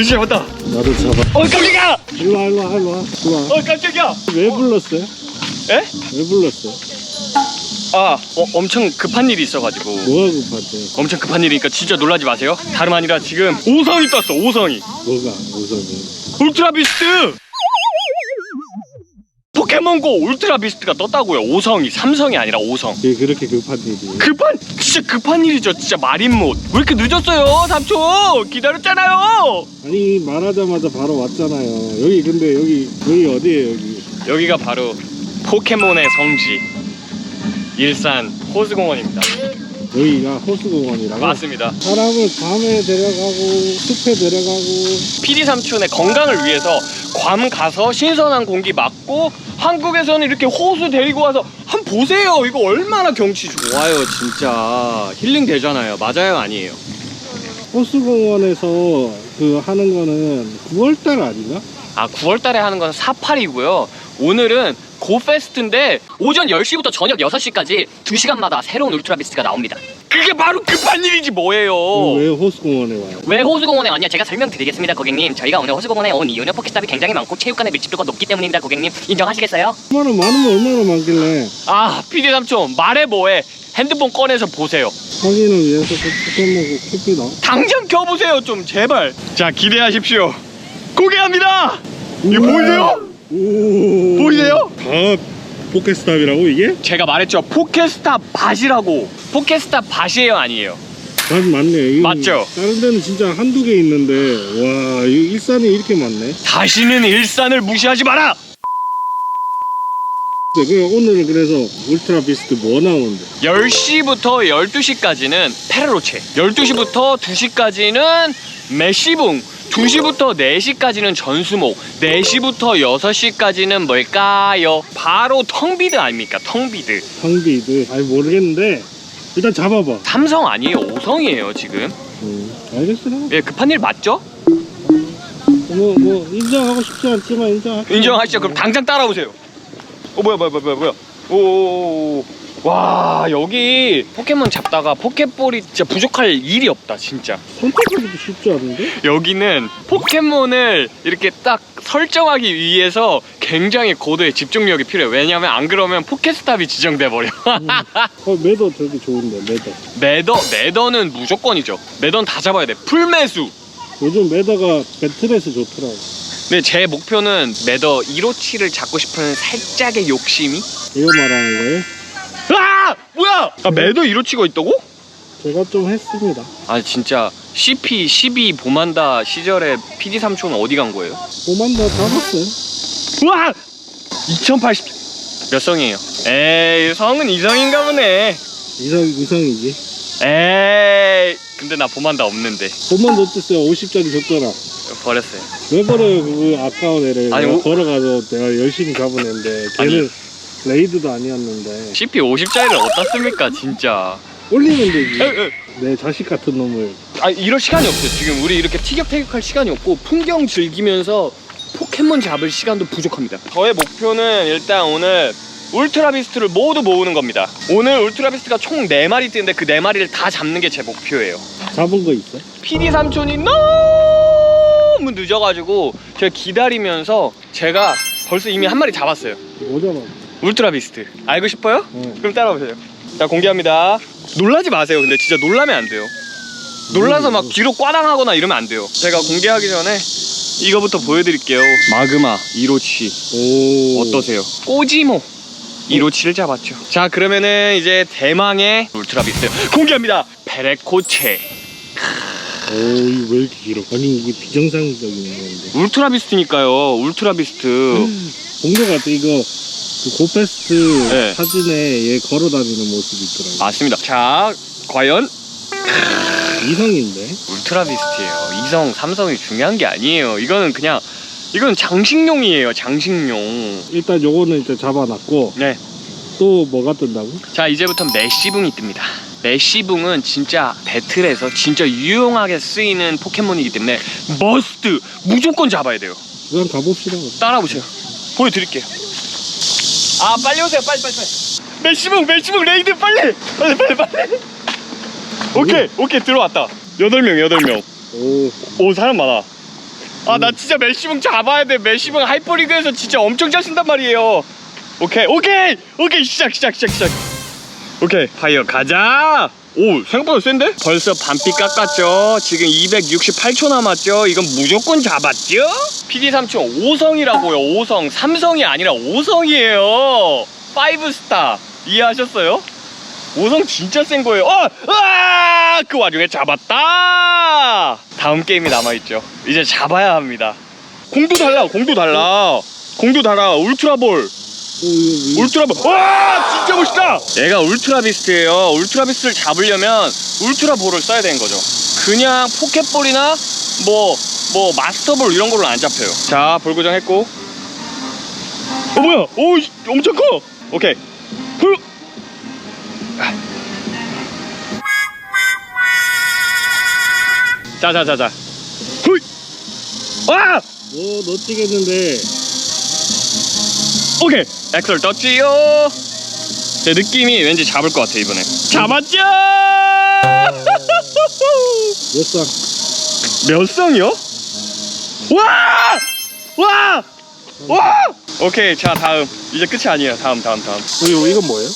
유지 잡았다 나도 잡아. 어 깜짝이야 일로 와, 일로 와, 일로 와. 일로 와. 어 깜짝이야 왜 불렀어요? 에? 왜 불렀어요? 아 어, 엄청 급한 일이 있어가지고 뭐가 급한데? 엄청 급한 일이니까 진짜 놀라지 마세요 다름 아니라 지금 오성이 떴어 오성이 뭐가 우선은? 울트라 비스트 포켓몬고 울트라 비스트가 떴다고요. 오성이. 삼성이 아니라 오성. 그게 그렇게 급한 일이? 급한 진짜 급한 일이죠. 진짜 마린못. 왜 이렇게 늦었어요 삼촌? 기다렸잖아요. 아니 말하자마자 바로 왔잖아요. 여기 근데 여기 여기 어디예요 여기? 여기가 바로 포켓몬의 성지. 일산 호수공원입니다 여기가 호수공원이라고? 맞습니다. 사람을 밤에 데려가고 숲에 데려가고. PD 삼촌의 건강을 위해서 괌 가서 신선한 공기 맞고 한국에서는 이렇게 호수 데리고 와서 한번 보세요. 이거 얼마나 경치 좋아요 진짜. 힐링 되잖아요. 맞아요 아니에요? 호수공원에서 그 하는 거는 9월달 아닌가? 아 9월 달에 하는 건 사파리고요. 오늘은 고페스트인데 오전 10시부터 저녁 6시까지 2시간마다 새로운 울트라 비스트가 나옵니다. 그게 바로 급한 일이지 뭐예요 왜 호수공원에 와요? 왜 호수공원에 왔냐? 제가 설명드리겠습니다, 고객님. 저희가 오늘 호수공원에 온 이유는 포켓스탑이 굉장히 많고 체육관의 밀집도가 높기 때문입니다, 고객님. 인정하시겠어요? 얼마나 많으면 얼마나 많길래 아 PD 삼촌 말해 뭐해 핸드폰 꺼내서 보세요 확인을 위해서 그 포켓몬고 킵니다. 당장 켜보세요 좀 제발 자 기대하십시오 공개합니다 이거 보이세요? 오 보이세요? 다 포켓스탑이라고 이게? 제가 말했죠 포켓스타 밭이라고 포켓스타 밭이에요 아니에요 다 맞네. 맞죠? 다른 데는 진짜 한두 개 있는데 와 이 일산이 이렇게 많네. 다시는 일산을 무시하지 마라 네, 그 오늘은 그래서 울트라 비스트 뭐 나오는데? 10시부터 12시까지는 페르로체 12시부터 2시까지는 메시붕 2시부터 4시까지는 전수목 4시부터 6시까지는 뭘까요? 바로 텅비드 아닙니까 텅비드 황비드. 아니 모르겠는데 일단 잡아봐. 삼성 아니에요 오성이에요 지금 음, 알겠어요. 예 급한 일 맞죠? 뭐, 뭐 인정하고 싶지 않지만 인정할게요. 인정하시죠 그럼 당장 따라오세요 어 뭐야 뭐야 뭐야 뭐야 오 와 여기 포켓몬 잡다가 포켓볼이 진짜 부족할 일이 없다 진짜 선택하기도 쉽지 않은데? 여기는 포켓몬을 이렇게 딱 설정하기 위해서 굉장히 고도의 집중력이 필요해요. 왜냐하면 안 그러면 포켓스탑이 지정돼 버려. 어 매도 되게 좋은데 매도. 매더 매더는 무조건이죠. 매더는 다 잡아야 돼. 풀매수. 요즘 매더가 배틀에서 좋더라고. 근데 제 목표는 매더 157을 잡고 싶은 살짝의 욕심이. 이거 말하는 거예요? 아 뭐야? 아 매더 157가 있다고? 제가 좀 했습니다. 아 진짜 CP 12 보만다 시절에 PD 삼촌은 어디 간 거예요? 오만 다 잡았어요. 우와! 2080. 몇 성이에요? 에이 성은 이성인가 보네. 이성 이성이지. 에이 근데 나 보만다 없는데 돈만 줬댔어요. 50짜리 줬더라. 버렸어요 왜 버려요? 그거 아까운 애를 아니, 내가 오- 걸어가서 내가 열심히 잡은 애인데 걔는 레이드도 아니었는데 CP 50짜리를 어디다 씁니까 진짜 올리면 되지. 내 자식 같은 놈을. 아 이럴 시간이 없어요 지금 우리 이렇게 티격태격할 시간이 없고 풍경 즐기면서 포켓몬 잡을 시간도 부족합니다 저의 목표는 일단 오늘 울트라비스트를 모두 모으는 겁니다 오늘 울트라비스트가 총 4마리 뜨는데 그 4마리를 다 잡는 게 제 목표예요 잡은 거 있어? PD 삼촌이 너무 늦어가지고 제가 기다리면서 제가 벌써 이미 한 마리 잡았어요 뭐 잡아? 울트라 비스트. 알고 싶어요? 응. 그럼 따라오세요. 자 공개합니다. 놀라지 마세요. 근데 진짜 놀라면 안 돼요. 놀라서 막 뒤로 꽈당하거나 이러면 안 돼요. 제가 공개하기 전에 이거부터 보여드릴게요. 마그마 1호치. 오. 어떠세요? 꼬지모. 1호치를 잡았죠. 자 그러면은 이제 대망의 울트라 비스트. 공개합니다. 베레코체. 오, 이거 왜 이렇게 길어? 아니 이게 비정상적인 건데. 울트라 비스트니까요. 울트라 비스트. 본거 같아 이거 그 고페스트 네. 사진에 얘 걸어다니는 모습이 있더라고. 맞습니다 자 과연 이성인데? 울트라 비스트예요. 이성, 삼성이 중요한 게 아니에요. 이거는 그냥 이건 장식용이에요. 장식용. 일단 요거는 일단 잡아놨고 네. 또 뭐가 뜬다고? 자 이제부터 메시붕이 뜹니다. 메시붕은 진짜 배틀에서 진짜 유용하게 쓰이는 포켓몬이기 때문에 머스트 무조건 잡아야 돼요. 그냥 가봅시다. 따라오세요. 보여드릴게요. 아 빨리 오세요. 빨리 빨리 빨리. 메시붕 메시붕 레이드 빨리 빨리 빨리 빨리. 오케이 오케이 들어왔다. 여덟 명 여덟 명. 오 오 사람 많아 아 나 진짜 메시붕 잡아야 돼 메시붕 하이퍼리그에서 진짜 엄청 잘 쓴단 말이에요 오케이 오케이 오케이 시작 시작 시작 시작 오케이 파이어 가자 오 생각보다 센데? 벌써 반피 깎았죠 지금 268초 남았죠 이건 무조건 잡았죠? PD3초 5성이라고요 5성 3성이 아니라 5성이에요 5스타 이해하셨어요? 5성 진짜 센 거예요. 어! 으아! 그 와중에 잡았다! 다음 게임이 남아있죠. 이제 잡아야 합니다. 공도 달라, 공도 달라. 공도 달아. 울트라볼. 오, 이거, 울트라볼. 와! 진짜 멋있다! 얘가 울트라 비스트예요. 울트라 비스트를 잡으려면 울트라 볼을 써야 되는 거죠. 그냥 포켓볼이나 뭐, 뭐, 마스터볼 이런 걸로 안 잡혀요. 자, 볼 고정했고. 어, 뭐야? 오, 이- 엄청 커! 오케이. 후! 자자자자 후이 와오 놓치겠는데 오케이. 엑셀 떴지요? 제 느낌이 왠지 잡을 것 같아 이번에. 잡았죠? 몇상 몇 성이요? 와 와! 와! 오케이 자 다음. 이제 끝이 아니에요. 다음 다음 다음. 이거 이건 뭐예요?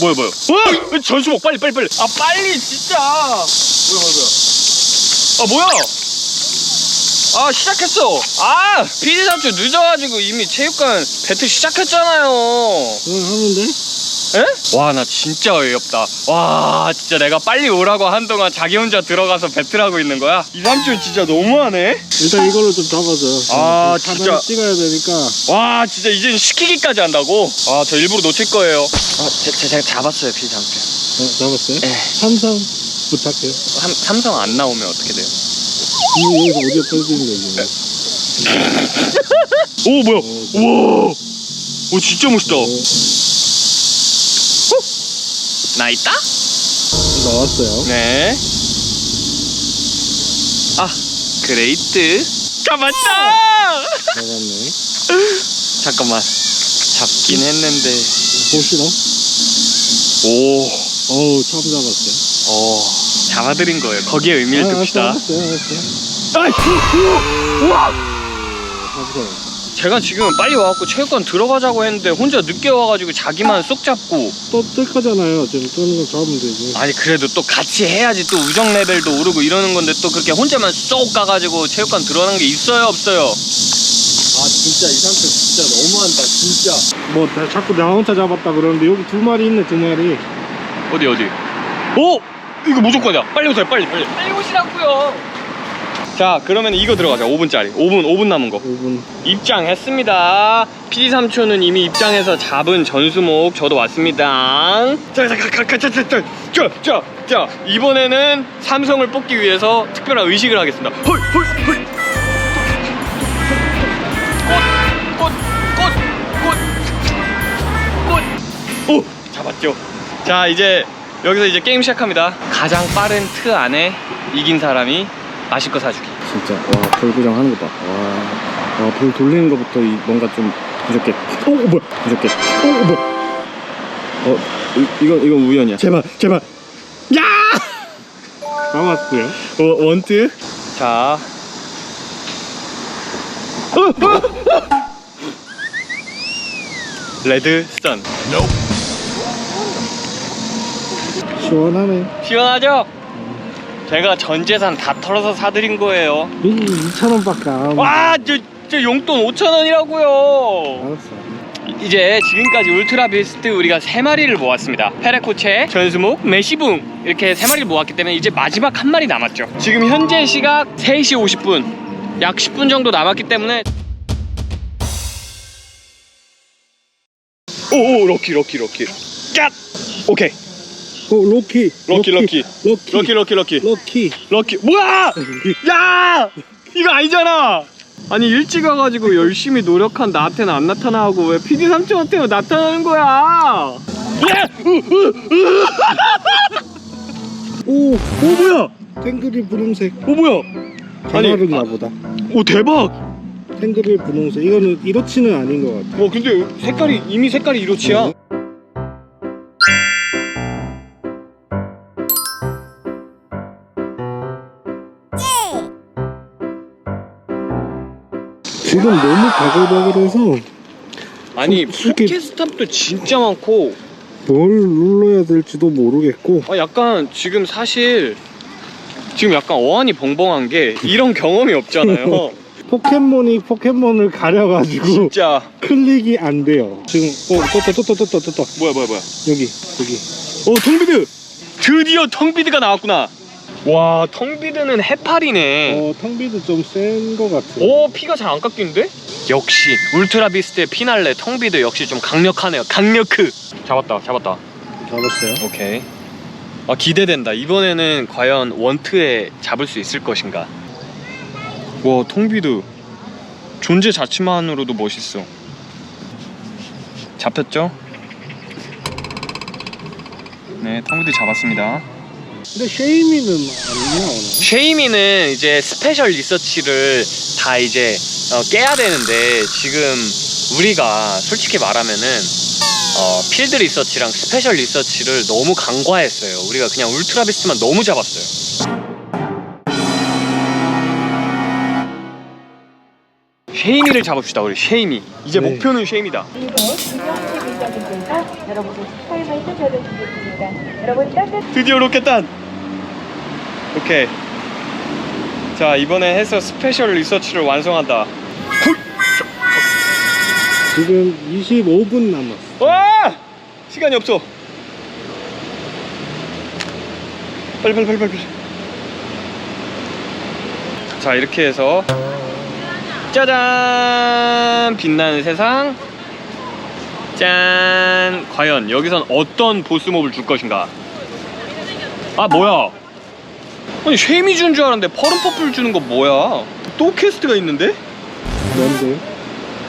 뭐야 뭐야 와! 전수목 빨리 빨리 빨리. 아 빨리 진짜! 뭐야 뭐야 뭐야? 아 뭐야 아 시작했어. 아 피디 삼촌 늦어가지고 이미 체육관 배틀 시작했잖아요. 그냥 하는데? 에? 와 나 진짜 어이없다. 와 진짜 내가 빨리 오라고 한동안 자기 혼자 들어가서 배틀하고 있는 거야? 이 삼촌 진짜 너무하네. 일단 이걸로 좀 잡아줘. 아, 진짜. 찍어야 되니까. 와 진짜 이젠 시키기까지 한다고? 아 저 일부러 놓칠 거예요. 아 제, 제, 제가 잡았어요 피디 삼촌. 어, 잡았어요? 네. 삼성 부탁해요. 삼, 삼성 안 나오면 어떻게 돼요? 이거 여기서 오디오 펴지는 거지 오 뭐야 우와 오 진짜 멋있다 오, 나 있다? 나왔어요 네. 아, 그레이트. 잡았다! 나왔네 잠깐만. 잡긴 했는데. 보시나? 오, 어우 처음 잡았어요 어, 잡아드린 거예요. 거기에 의미를 아, 둡시다. 제가 지금 빨리 와갖고 체육관 들어가자고 했는데 혼자 늦게 와가지고 자기만 쏙 잡고 또 뜰 거잖아요 지금 뜨는 거 잡으면 되지 아니 그래도 또 같이 해야지 또 우정 레벨도 오르고 이러는 건데 또 그렇게 혼자만 쏙 가가지고 체육관 들어가는 게 있어요 없어요? 아 진짜 이 상태 진짜 너무한다 진짜 뭐 나- 자꾸 나 혼자 잡았다 그러는데 여기 두 마리 있네 두 마리 어디 어디? 오! 이거 무조건이야. 빨리 오세요. 빨리 빨리. 빨리 오시라고요. 자, 그러면 이거 들어가자. 5분짜리. 5분 5분 남은 거. 5분 입장했습니다. PD 삼촌은 이미 입장해서 잡은 전수목 저도 왔습니다. 자, 자, 가, 가, 가, 자, 자, 자, 자, 자, 자. 이번에는 삼성을 뽑기 위해서 특별한 의식을 하겠습니다. 헐, 헐, 헐. 꽃, 꽃, 꽃, 꽃. 오, 잡았죠. 자, 이제 여기서 이제 게임 시작합니다. 가장 빠른 트 안에 이긴 사람이 마실 거 사주기. 진짜 와볼 고정 하는 거봐와볼 돌리는 거부터 이, 뭔가 좀 부족해 오 어, 뭐야 부족해 오 뭐야 어 이, 이건 이건 우연이야 제발 제발 야 남았고요 어, 원트. 자. 어, 어, 어. 레드 선. 시원하네 시원하죠? 제가 전 재산 다 털어서 사드린 거예요. 이 2천 원 밖에 안 와, 저, 저 용돈 5천 원이라고요. 알았어 이제 지금까지 울트라 비스트 우리가 세 마리를 모았습니다. 페레코체, 전수목, 메시붕 이렇게 세 마리를 모았기 때문에 이제 마지막 한 마리 남았죠. 지금 현재 시각 3시 50분, 약 10분 정도 남았기 때문에 오오 럭키 럭키 럭키 갓 오케이 오 로키. 럭키 럭키. 로키. 럭키. 럭키 럭키 로키. 럭키. 뭐야! 야! 이거 아니잖아! 아니 일찍 와가지고 열심히 노력한 나한테는 안 나타나고 왜 PD 삼촌한테는 나타나는 거야? 야! 오오 뭐야? 탱글이 분홍색. 오 뭐야? 아니, 가마른가 보다. 오 대박! 탱글이 분홍색. 이거는 이로치는 아닌 것 같아. 와 근데 색깔이 이미 색깔이 이로치야 지금 너무 바글바글해서 아니 솔직히- 포켓 스탑도 진짜 많고 뭘 눌러야 될지도 모르겠고 아, 약간 지금 사실 지금 약간 어안이 벙벙한 게 이런 경험이 없잖아요. 포켓몬이 포켓몬을 가려가지고 진짜 클릭이 안 돼요. 지금 어 떴다 떴다 떴다 떴다 뭐야 뭐야 뭐야. 여기 여기 어 텅비드 드디어 텅비드가 나왔구나. 와 텅비드는 해파리네. 어 텅비도 좀 센 거 같아. 오 피가 잘 안 깎이는데? 역시 울트라 비스트의 피날레 텅비드 역시 좀 강력하네요. 강력크. 잡았다 잡았다. 잡았어요. 오케이. 아 기대된다. 이번에는 과연 원트에 잡을 수 있을 것인가? 와 통비드 존재 자체만으로도 멋있어. 잡혔죠? 네, 통비드 잡았습니다. 근데 쉐이미는 안 나오나? 쉐이미는 이제 스페셜 리서치를 다 이제 어, 깨야 되는데 지금 우리가 솔직히 말하면은 어, 필드 리서치랑 스페셜 리서치를 너무 간과했어요. 우리가 그냥 울트라 비스트만 너무 잡았어요. 쉐이미를 잡읍시다 우리 쉐이미. 이제 네. 목표는 쉐이미다. 일정에서 여러분의 타임을 전해드리겠습니다. 여러분 따뜻 드디어 로켓단. 오케이. 자 이번에 해서 스페셜 리서치를 완성한다. 지금 25분 남았어. 와! 시간이 없어. 빨리 빨리 빨리 빨리. 빨리. 자 이렇게 해서 짜잔 빛나는 세상. 짠. 과연 여기선 어떤 보스몹을 줄 것인가? 아 뭐야? 아니 쉐이미 주는 줄 알았는데 퍼른 퍼플 주는 거 뭐야? 또 퀘스트가 있는데? 뭔데?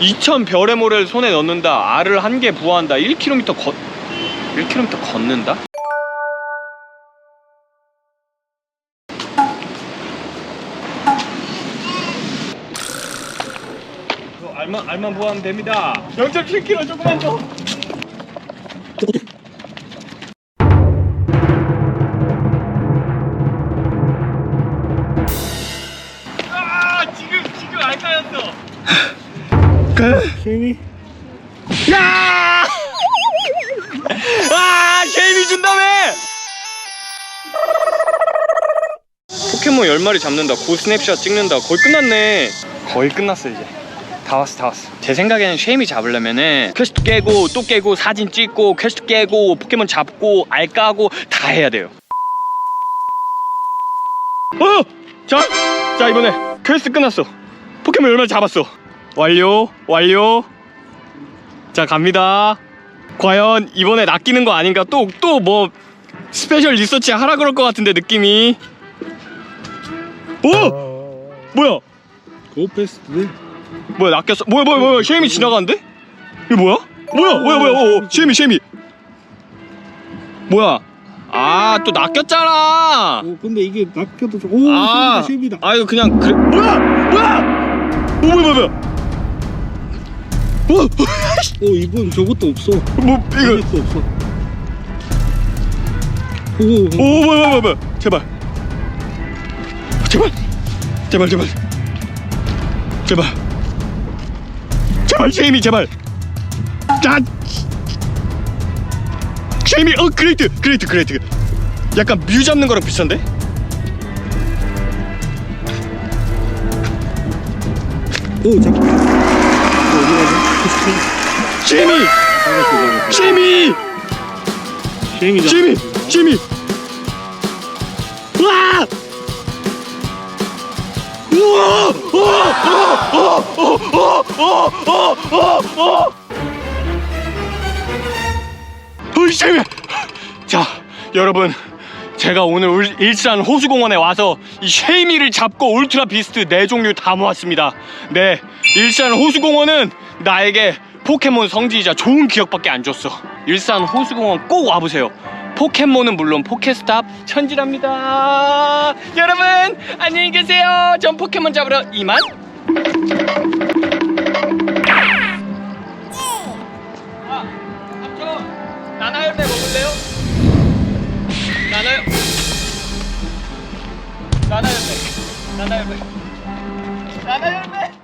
2000 별의 모래를 손에 넣는다. 알을 한 개 부화한다. 1km 걷 1km 걷는다? 알만 알만 부화하면 됩니다. 0.7km 조금만 더. 아 지금 지금 알 까였어. 쉐이미? 야! 아, 쉐이미 준다며! 포켓몬 10마리 잡는다, 고 스냅샷 찍는다, 거의 끝났네. 거의 끝났어, 이제. 다 왔어, 다 왔어. 제 생각에는 쉐이미 잡으려면은 퀘스트 깨고, 또 깨고, 사진 찍고, 퀘스트 깨고, 포켓몬 잡고, 알 까고, 다 해야 돼요. 어! 자, 자, 이번에 퀘스트 끝났어. 포켓몬 10마리 잡았어. 완료, 완료. 자 갑니다. 과연 이번에 낚이는 거 아닌가? 또 또 뭐 스페셜 리서치 하라 그럴 것 같은데 느낌이. 오 뭐야? 고 패스트. 뭐야 낚였어? 뭐야 뭐야 뭐야 쉐이미 지나가는데? 이거 뭐야? 뭐야 뭐야 뭐야 어, 어, 쉐이미 쉐이미. 뭐야? 아 또 낚였잖아. 오 근데 이게 낚여도 좀. 오 아, 쉐이미다 쉐이미다. 아 이거 그냥 그래. 뭐야 뭐야? 오 뭐야 뭐야 뭐야? 오, 오 이분 저것도 없어. 뭐 이거 이것도 없어. 오. 오 뭐야 뭐야 뭐야 제발 제발 제발 제발 제발 제발 쉐이미 제발. 짠 쉐이미 어 그레이트 그레이트 그레이트. 약간 뮤 잡는 거랑 비슷한데? 오. 잠깐. 쉐이미 잡았어 잡았어. 쉐이미. 쉐이미다. 쉐이미 쉐이미. 와! 우와! 어어어어어 어 어 어어. 우리 쉐이미 자 여러분. 제가 오늘 울- 일산 호수공원에 와서 이 쉐이미를 잡고 울트라 비스트 네 종류 다 모았습니다. 네 일산 호수공원은 나에게 포켓몬 성지이자 좋은 기억밖에 안 줬어. 일산 호수공원 꼭 와보세요. 포켓몬은 물론 포켓스탑 천지랍니다. 여러분 안녕히 계세요. 전 포켓몬 잡으러 이만 나나 열매 먹을래요? 나나요? 나나 열매 나나 열매 나나 열매